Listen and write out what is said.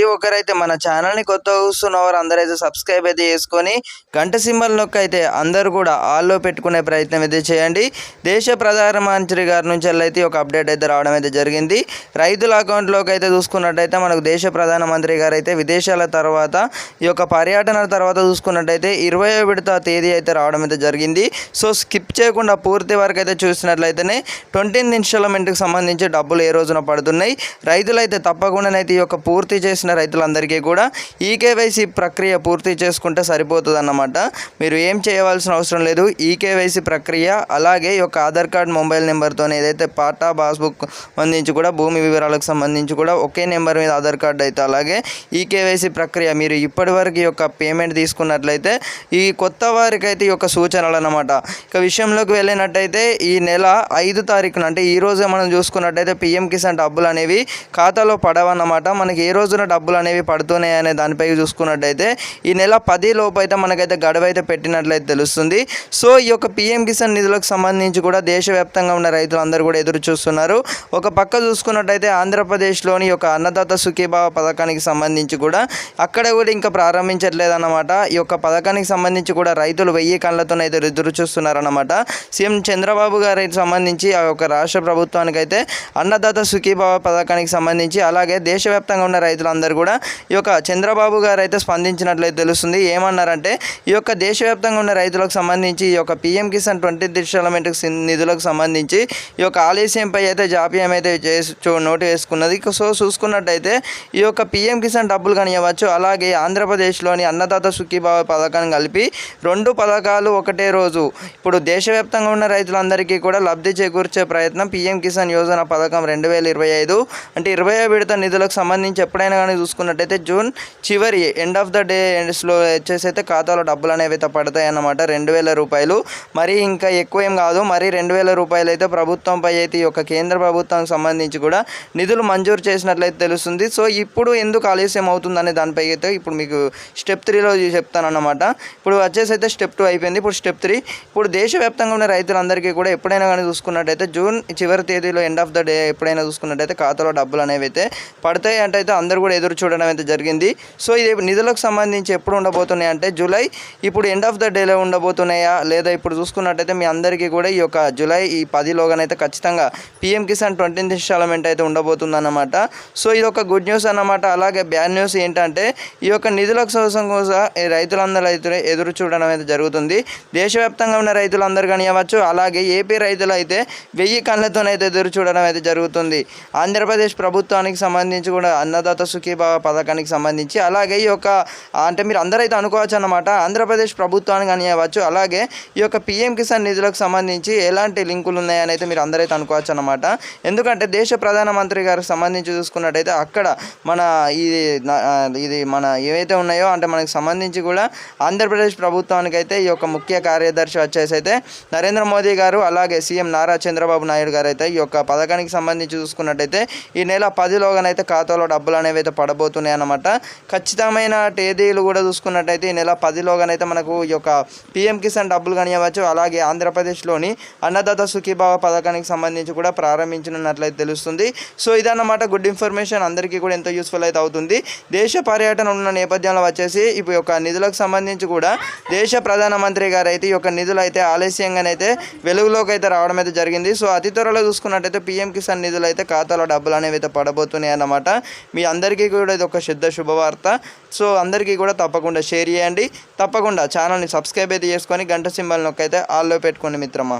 ప్రతి ఒక్కరైతే మన ఛానల్ని కొత్త చూస్తున్న వారు అందరైతే సబ్స్క్రైబ్ అయితే చేసుకొని గంట సింబల్ నొక్క అయితే అందరూ కూడా ఆల్లో పెట్టుకునే ప్రయత్నం అయితే చేయండి. దేశ ప్రధానమంత్రి గారి నుంచి అయితే ఒక అప్డేట్ అయితే రావడం అయితే జరిగింది. రైతుల అకౌంట్లోకి అయితే చూసుకున్నట్టయితే మనకు దేశ ప్రధానమంత్రి గారు అయితే విదేశాల తర్వాత ఈ యొక్క పర్యటన తర్వాత చూసుకున్నట్టయితే ఇరవై విడత తేదీ అయితే రావడం అయితే జరిగింది. సో స్కిప్ చేయకుండా పూర్తి వరకు అయితే చూసినట్లయితేనే ట్వంటీ ఇన్స్టాల్మెంట్కి సంబంధించి డబ్బులు ఏ రోజున పడుతున్నాయి? రైతులైతే తప్పకుండానైతే ఈ యొక్క పూర్తి చేసిన రైతులందరికీ కూడా ఈ కేవైసీ ప్రక్రియ పూర్తి చేసుకుంటే సరిపోతుందన్నమాట. మీరు ఏం చేయవలసిన అవసరం లేదు. ఈ కేవైసీ ప్రక్రియ అలాగే ఈ యొక్క ఆధార్ కార్డ్ మొబైల్ నెంబర్తో ఏదైతే పాటా పాస్బుక్ సంబంధించి కూడా భూమి వివరాలకు సంబంధించి కూడా ఒకే నెంబర్ మీద ఆధార్ కార్డు అయితే అలాగే ఈ కేవైసీ ప్రక్రియ మీరు ఇప్పటి వరకు యొక్క పేమెంట్ తీసుకున్నట్లయితే ఈ కొత్త వారికి అయితే ఈ యొక్క సూచనలు అన్నమాట ఇక విషయంలోకి వెళ్ళినట్టయితే ఈ నెల ఐదు తారీఖున అంటే ఈ రోజే మనం చూసుకున్నట్టయితే పిఎం కిసాన్ డబ్బులు అనేవి ఖాతాలో పడవన్నమాట. మనకి ఏ రోజున డబ్బులు డబ్బులు అనేవి పడుతున్నాయి అనే దానిపై చూసుకున్నట్టయితే ఈ నెల పది లోపు అయితే మనకైతే గడువు అయితే పెట్టినట్లయితే తెలుస్తుంది. సో ఈ యొక్క పిఎం కిసాన్ నిధులకు సంబంధించి కూడా దేశవ్యాప్తంగా ఉన్న రైతులందరూ కూడా ఎదురు చూస్తున్నారు. ఒక పక్క చూసుకున్నట్టయితే ఆంధ్రప్రదేశ్లోని ఒక యొక్క అన్నదాత సుఖీభావ పథకానికి సంబంధించి కూడా అక్కడ కూడా ఇంకా ప్రారంభించట్లేదన్నమాట. ఈ యొక్క పథకానికి సంబంధించి కూడా రైతులు వెయ్యి కళ్ళతోనైతే ఎదురు చూస్తున్నారన్నమాట. సీఎం చంద్రబాబు గారికి సంబంధించి ఆ యొక్క రాష్ట్ర ప్రభుత్వానికైతే అన్నదాత సుఖీభావ పథకానికి సంబంధించి అలాగే దేశవ్యాప్తంగా ఉన్న రైతులందరూ కూడా ఈ యొక్క చంద్రబాబు గారు అయితే స్పందించినట్లయితే తెలుస్తుంది. ఏమన్నారంటే ఈ యొక్క దేశవ్యాప్తంగా ఉన్న రైతులకు సంబంధించి ఈ యొక్క పిఎం కిసాన్ ట్వంటీ డిస్టాల్మెంట్ నిధులకు సంబంధించి ఈ యొక్క ఆలస్యంపై అయితే జాప్యం అయితే చేసు నోటు వేసుకున్నది. సో చూసుకున్నట్టయితే ఈ యొక్క పిఎం కిసాన్ డబ్బులు కానివ్వచ్చు అలాగే ఆంధ్రప్రదేశ్లోని అన్నదాత సుఖీభావ పథకాన్ని కలిపి రెండు పథకాలు ఒకటే రోజు. ఇప్పుడు దేశవ్యాప్తంగా ఉన్న రైతులందరికీ కూడా లబ్ధి చేకూర్చే ప్రయత్నం పిఎం కిసాన్ యోజన పథకం రెండు వేల ఇరవై ఐదు. అంటే ఇరవై విడత నిధులకు సంబంధించి ఎప్పుడైనా కానీ చూసుకున్నట్టయితే జూన్ చివరి ఎండ్ ఆఫ్ ద డే ఎండ్స్లో వచ్చేసి అయితే ఖాతాలో డబ్బులు అనేవి అయితే పడతాయి అన్నమాట రెండు వేల రూపాయలు. మరి ఇంకా ఎక్కువ ఏం కాదు. మరి రెండు వేల రూపాయలు అయితే ప్రభుత్వంపై అయితే ఈ యొక్క కేంద్ర ప్రభుత్వానికి సంబంధించి కూడా నిధులు మంజూరు చేసినట్లయితే తెలుస్తుంది. సో ఇప్పుడు ఎందుకు ఆలస్యం అవుతుందనే దానిపై అయితే ఇప్పుడు మీకు స్టెప్ త్రీలో చెప్తానన్నమాట. ఇప్పుడు వచ్చేసి అయితే స్టెప్ టూ అయిపోయింది. ఇప్పుడు స్టెప్ త్రీ. ఇప్పుడు దేశవ్యాప్తంగా ఉన్న రైతులందరికీ కూడా ఎప్పుడైనా కానీ చూసుకున్నట్టయితే జూన్ చివరి తేదీలో ఎండ్ ఆఫ్ ద డే ఎప్పుడైనా చూసుకున్నట్టయితే ఖాతాలో డబ్బులు అనేవి అయితే పడతాయి అంటే అయితే అందరూ కూడా ఎదురు చూడడం అయితే జరిగింది. సో ఇది నిధులకు సంబంధించి ఎప్పుడు ఉండబోతున్నాయి అంటే జూలై ఇప్పుడు ఎండ్ ఆఫ్ ద డేలో ఉండబోతున్నాయా లేదా ఇప్పుడు చూసుకున్నట్టయితే మీ అందరికీ కూడా ఈ యొక్క జూలై ఈ పదిలోగానైతే ఖచ్చితంగా పిఎం కిసాన్ ట్వంటీ ఇన్స్టాల్మెంట్ అయితే ఉండబోతుంది అన్నమాట సో ఇది ఒక గుడ్ న్యూస్ అన్నమాట. అలాగే బ్యాడ్ న్యూస్ ఏంటంటే ఈ యొక్క నిధులకు కోసం కోసం రైతులందరూ అయితే ఎదురు చూడడం అయితే జరుగుతుంది. దేశవ్యాప్తంగా ఉన్న రైతులందరూ కానివ్వచ్చు అలాగే ఏపీ రైతులు అయితే వెయ్యి కళ్ళతోనైతే ఎదురు చూడడం అయితే జరుగుతుంది. ఆంధ్రప్రదేశ్ ప్రభుత్వానికి సంబంధించి కూడా అన్నదాత సుఖీభావ పథకానికి సంబంధించి అలాగే ఈ యొక్క అంటే మీరు అందరైతే అనుకోవచ్చు అనమాట ఆంధ్రప్రదేశ్ ప్రభుత్వానికి కానివ్వచ్చు అలాగే ఈ యొక్క పిఎం కిసాన్ నిధులకు సంబంధించి ఎలాంటి లింకులు ఉన్నాయని అయితే మీరు అందరైతే అనుకోవచ్చు అనమాట ఎందుకంటే దేశ ప్రధానమంత్రి గారికి సంబంధించి చూసుకున్నట్టయితే అక్కడ మన ఇది ఇది మన ఏవైతే ఉన్నాయో అంటే మనకి సంబంధించి కూడా ఆంధ్రప్రదేశ్ ప్రభుత్వానికి అయితే ఈ యొక్క ముఖ్య కార్యదర్శి వచ్చేసి అయితే నరేంద్ర మోదీ గారు అలాగే సీఎం నారా చంద్రబాబు నాయుడు గారు అయితే ఈ యొక్క పథకానికి సంబంధించి చూసుకున్నట్టయితే ఈ నెల పదిలోగానైతే ఖాతాలో డబ్బులు అనేవి అయితే పడబోతున్నాయి అన్నమాట. ఖచ్చితమైన తేదీలు కూడా చూసుకున్నట్టయితే ఈ నెల పదిలోగానైతే మనకు ఈ యొక్క పిఎం కిసాన్ డబ్బులు కానివ్వచ్చు అలాగే ఆంధ్రప్రదేశ్లోని అన్నదాత సుఖీభావ పథకానికి సంబంధించి కూడా ప్రారంభించనున్నట్లయితే తెలుస్తుంది. సో ఇదన్నమాట గుడ్ ఇన్ఫర్మేషన్. అందరికీ కూడా ఎంతో యూస్ఫుల్ అయితే అవుతుంది. దేశ పర్యటన ఉన్న నేపథ్యంలో వచ్చేసి ఇప్పుడు యొక్క నిధులకు సంబంధించి కూడా దేశ ప్రధానమంత్రి గారు అయితే ఈ యొక్క నిధులు అయితే ఆలస్యంగానైతే వెలుగులోకి అయితే రావడం అయితే జరిగింది. సో అతి త్వరలో చూసుకున్నట్టయితే పిఎం కిసాన్ నిధులు అయితే ఖాతాలో డబ్బులు అనేవి అయితే పడబోతున్నాయి అన్నమాట మీ అందరికీ కూడా ఇది ఒక శుద్ధ శుభవార్త. సో అందరికీ కూడా తప్పకుండా షేర్ చేయండి. తప్పకుండా ఛానల్ని సబ్స్క్రైబ్ అయితే చేసుకొని గంట సింబల్ నొక్కైతే ఆల్లో పెట్టుకోండి మిత్రమా.